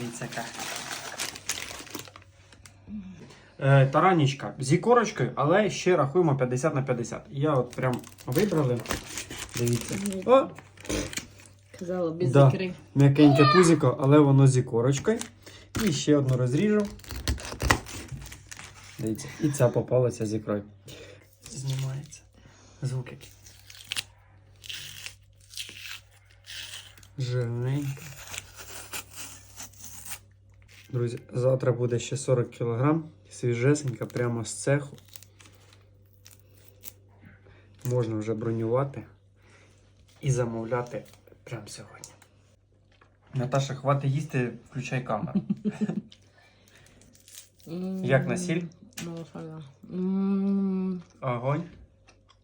Дивіться яка. Е, таранічка з ікорочкою, але ще рахуємо 50 на 50. Я от прям вибрали. Дивіться. О, Казала, без Да. ікри. м'якеньке пузіко, але воно з ікорочкою. І ще одну розріжу. Дивіться, і ця попалася з ікрою. Знімається. Звук який. Жирненько. Друзі, завтра буде ще 40 кг. Свіжесенька, прямо з цеху. Можна вже бронювати і замовляти прямо сьогодні. Наташа, хватить їсти, включай камеру. Як на сіль? Ну, Огонь.